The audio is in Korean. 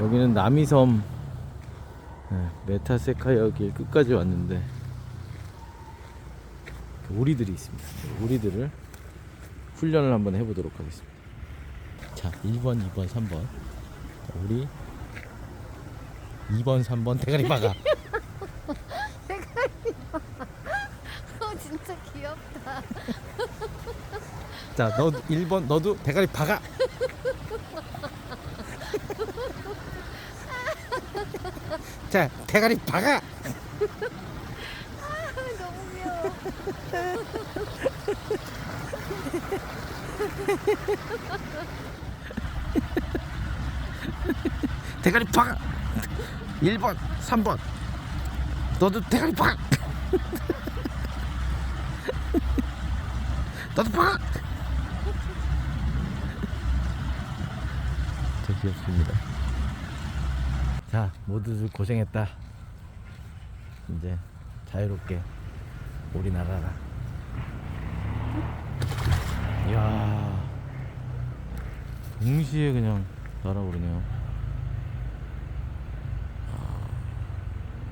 여기는 남이섬 네, 메타세카이어 길 끝까지 왔는데 오리들이 있습니다. 오리들을 훈련을 한번 해보도록 하겠습니다. 자, 1번, 2번, 3번. 자, 우리 2번, 3번 대가리 박아. 어 진짜 귀엽다. 자, 너 1번 너도 대가리 박아. 자, 대가리 박아. 너무 귀여워. 대가리 박아. 1번, 3번. 너도 대가리 박아. 너도 박아. 저 귀엽습니다. 자, 모두들 고생했다. 이제 자유롭게 날아라. 이야, 동시에 그냥 날아오르네요.